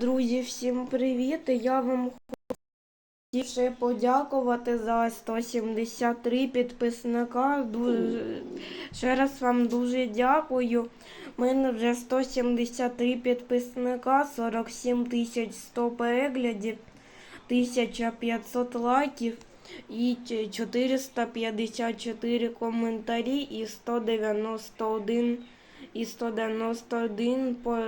Друзі, всім привіт! Я вам хотів ще подякувати за 173 підписника. Дуже, ще раз вам дуже дякую. У мене вже 173 підписника, 47 тисяч 100 переглядів, 1500 лайків і 454 коментарі і 191 і 191 по,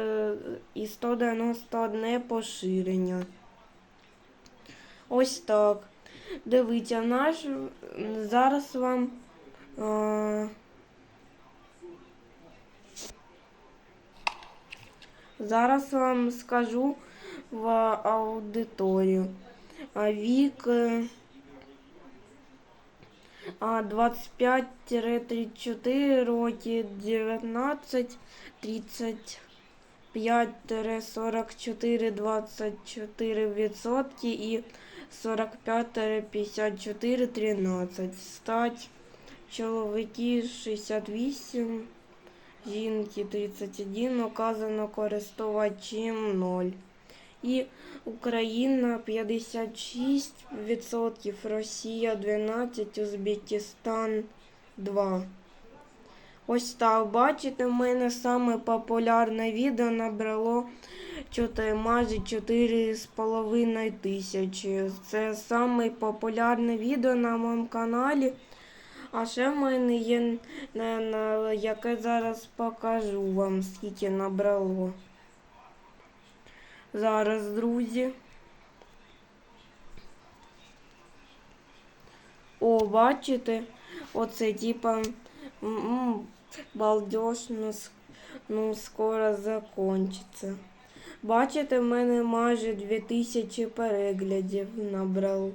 і 191 поширення. Ось так. Дивіться, наш зараз вам. Е, зараз вам скажу в аудиторію. Вік. А 25-34 роки 19 35-44 24 відсотки і 45-54 13 стать чоловіки 68 жінки 31 указано користувачем 0 і Україна 56%, Росія 12%, Узбекистан 2%. Ось так, бачите, в мене саме популярне відео набрало майже 4,5 тисячі. Це саме популярне відео на моєму каналі. А ще в мене є, яке зараз покажу вам, скільки набрало. Зараз, друзі. О, бачите? Оце типа балдеж, ну, ну скоро закончиться. Бачите, в мене майже 2000 переглядів набрало,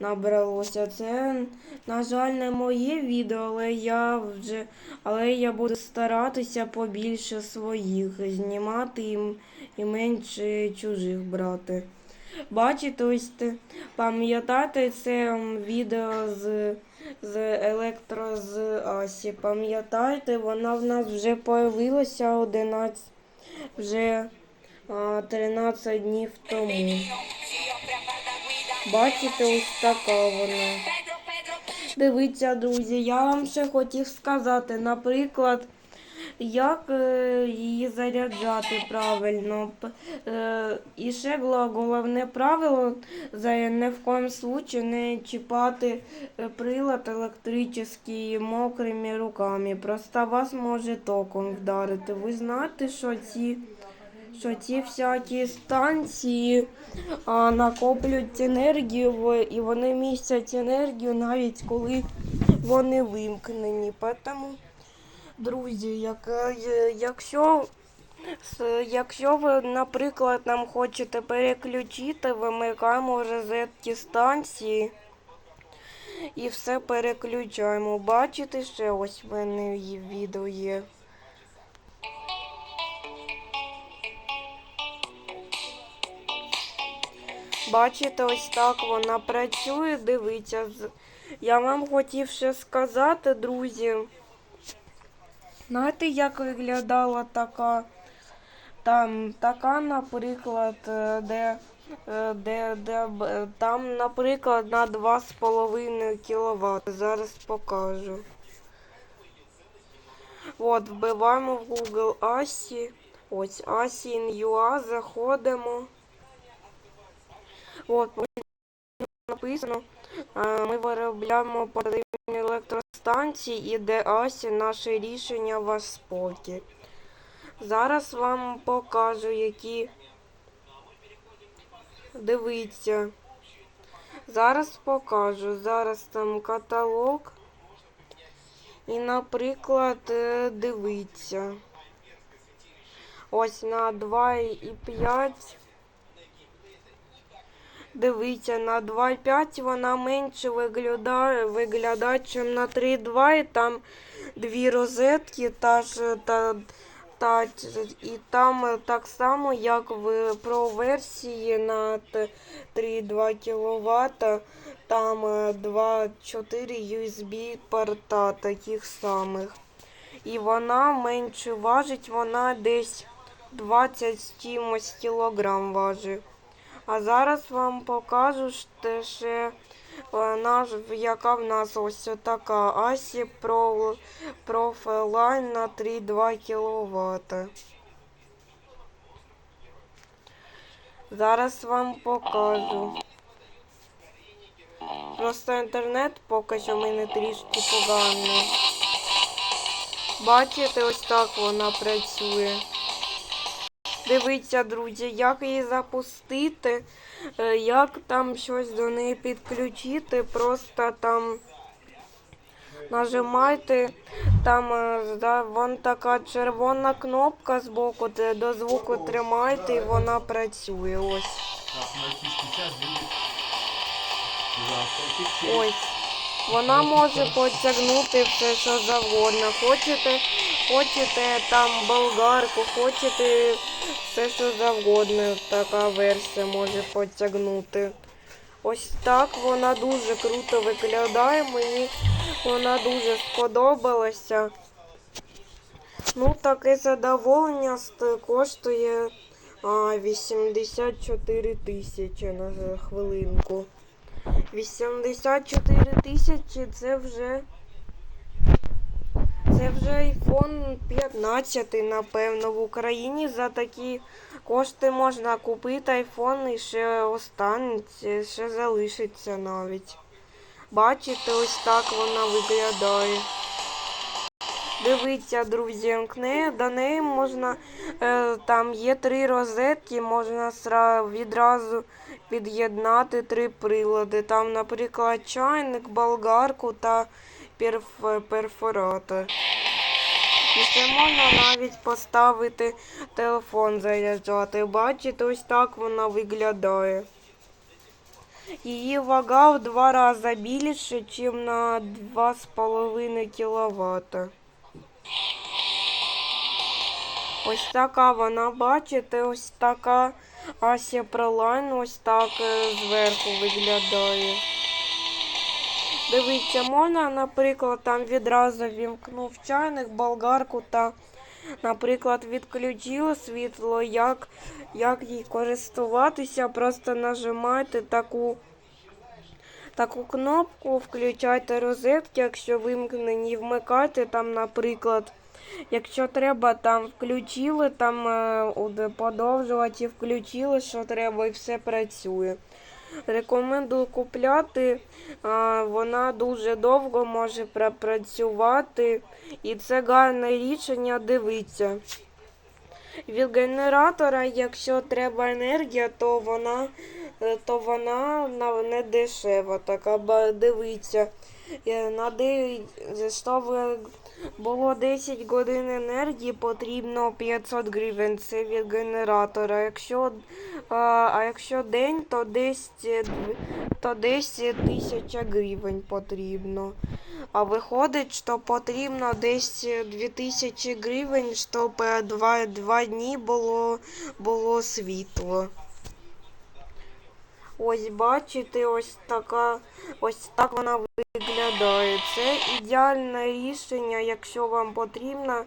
набралося. Це, на жаль, не моє відео, але я вже але я буду старатися побільше своїх знімати і, і менше чужих брати. Бачите, ось те, пам'ятаєте це відео з, з електро з Асі. Пам'ятаєте, вона в нас вже появилася 11, вже 13 днів тому. Бачите, ось така вона. Дивіться, друзі, я вам ще хотів сказати, наприклад, як е, її заряджати правильно. Е, і ще головне правило не в случаю не чіпати е, прилад електричний мокрими руками. Просто вас може током вдарити. Ви знаєте, що ці що ці всякі станції а, накоплюють енергію і вони містять енергію навіть коли вони вимкнені. Тому, друзі, як, е, якщо, якщо ви, наприклад, нам хочете переключити, вимикаємо розетки станції і все переключаємо. Бачите, ще ось в мене відео є. Бачите, ось так вона працює, дивіться. Я вам хотів ще сказати, друзі. Знаєте, як виглядала така, там, така, наприклад, е, де, е, де, де, е, там, наприклад, на 2,5 кВт. Зараз покажу. От, вбиваємо в Google ASI. Ось ASI.in.ua, заходимо. От, написано, е, ми виробляємо портативні електростанції і де Асі наше рішення ваш спокій. Зараз вам покажу, які. Дивіться. Зараз покажу. Зараз там каталог. І, наприклад, е, дивіться. Ось на 2,5. Дивіться, на 2,5 вона менше виглядає, виглядає, ніж на 3,2 і там дві розетки, та ж та, та і там так само, як в про версії на 3,2 кВт, там е, 2,4 USB порта таких самих. І вона менше важить, вона десь 20 з чимось кілограм важить. А зараз вам покажу що ще е, наш, яка в нас ось така Асі Pro, Profiline на 3,2 кВт. Зараз вам покажу. Просто інтернет поки що мене трішки поганий. Бачите, ось так вона працює. Дивіться, друзі, як її запустити, е, як там щось до неї підключити, просто там нажимайте, там е, да, вон така червона кнопка з боку, до звуку тримайте і вона працює. Ось. Ось. Вона може потягнути все, що завгодно. Хочете, хочете там болгарку, хочете все, що завгодно. Така версія може потягнути. Ось так вона дуже круто виглядає. Мені вона дуже сподобалася. Ну, таке задоволення коштує а, 84 тисячі на хвилинку. 84 тисячі це вже. Це вже iPhone 15, напевно, в Україні за такі кошти можна купити iPhone і ще останеться, ще залишиться навіть. Бачите, ось так вона виглядає. Дивіться, друзі, до неї можна, е, там є три розетки, можна відразу під'єднати три прилади. Там, наприклад, чайник, болгарку та перфоратор. І можна навіть поставити телефон заряджати. Бачите, ось так вона виглядає. Її вага в два рази більше, ніж на 2,5 кВт. Ось така вона, бачите, ось така Ася Пролайн ось так е, зверху виглядає. Дивіться, можна, наприклад, там відразу вімкнув чайник, болгарку та, наприклад, відключили світло, як, як їй користуватися, просто нажимайте таку, таку кнопку, включайте розетки, якщо вимкнені, вмикайте там, наприклад. Якщо треба, там включили, там е, подовжувачі включили, що треба, і все працює. Рекомендую купляти. а, Вона дуже довго може пропрацювати. І це гарне рішення, дивіться. Від генератора, якщо треба енергія, то вона, е, то вона не дешева. Така дивіться. Е, На де, щоб було 10 годин енергії, потрібно 500 гривень. Це від генератора. Якщо, а, якщо день, то десь, е, то десь тисяча гривень потрібно. А виходить, що потрібно десь 2000 гривень, щоб е, два, два дні було, було світло. Ось бачите, ось така, ось так вона виглядає. Це ідеальне рішення, якщо вам потрібно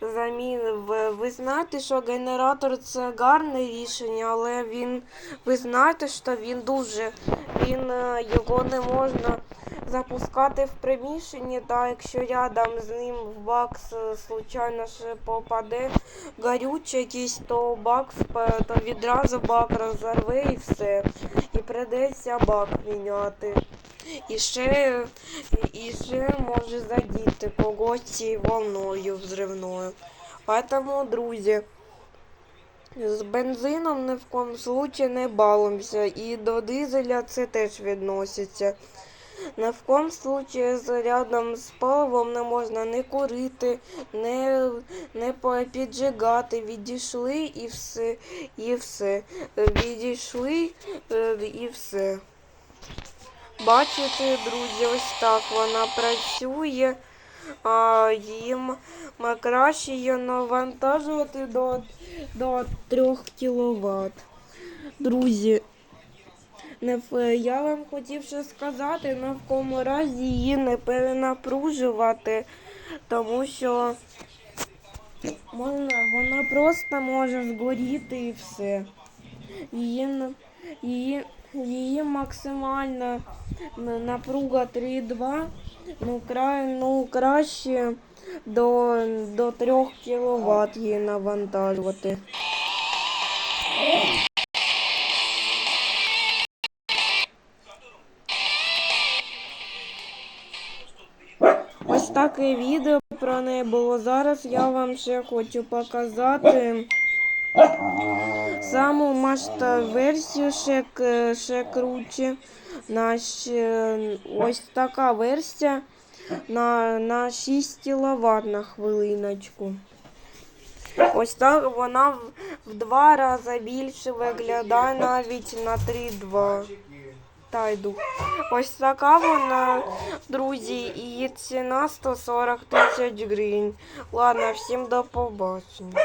заміна. Ви, знаєте, що генератор це гарне рішення, але він, ви знаєте, що він дуже, він е, його не можна запускати в приміщенні, та якщо рядом з ним в бак с- случайно ще попаде горючий якийсь, то бак спе- то відразу бак розорве і все. І придеться бак міняти. І ще, і, ще може задіти когось волною взривною. Поэтому, друзі, з бензином ні в коєму случае не балуємося. І до дизеля це теж відноситься. Ні в коєму случае з рядом з паливом не можна не курити, не, не піджигати. Відійшли і все. І все. Відійшли е, і все. Бачите, друзі, ось так вона працює. А, їм краще її навантажувати до, до 3 кВт. Друзі, не я вам хотів ще сказати, ні в кому разі її не перенапружувати, тому що Можна, вона просто може згоріти і все. Її, її, її максимальна напруга 3,2, ну, кра, ну краще до, до 3 кВт її навантажувати. Таке відео про неї було. Зараз я вам ще хочу показати саму масштаб версію ще, ще круче. На, ще- ось така версія на, на 6 кВт на хвилиночку. Ось так вона в, в два рази більше виглядає навіть на 3,2. Та. Ось така вона, друзі, її ціна 140 тисяч гривень. Ладно, всім до побачення.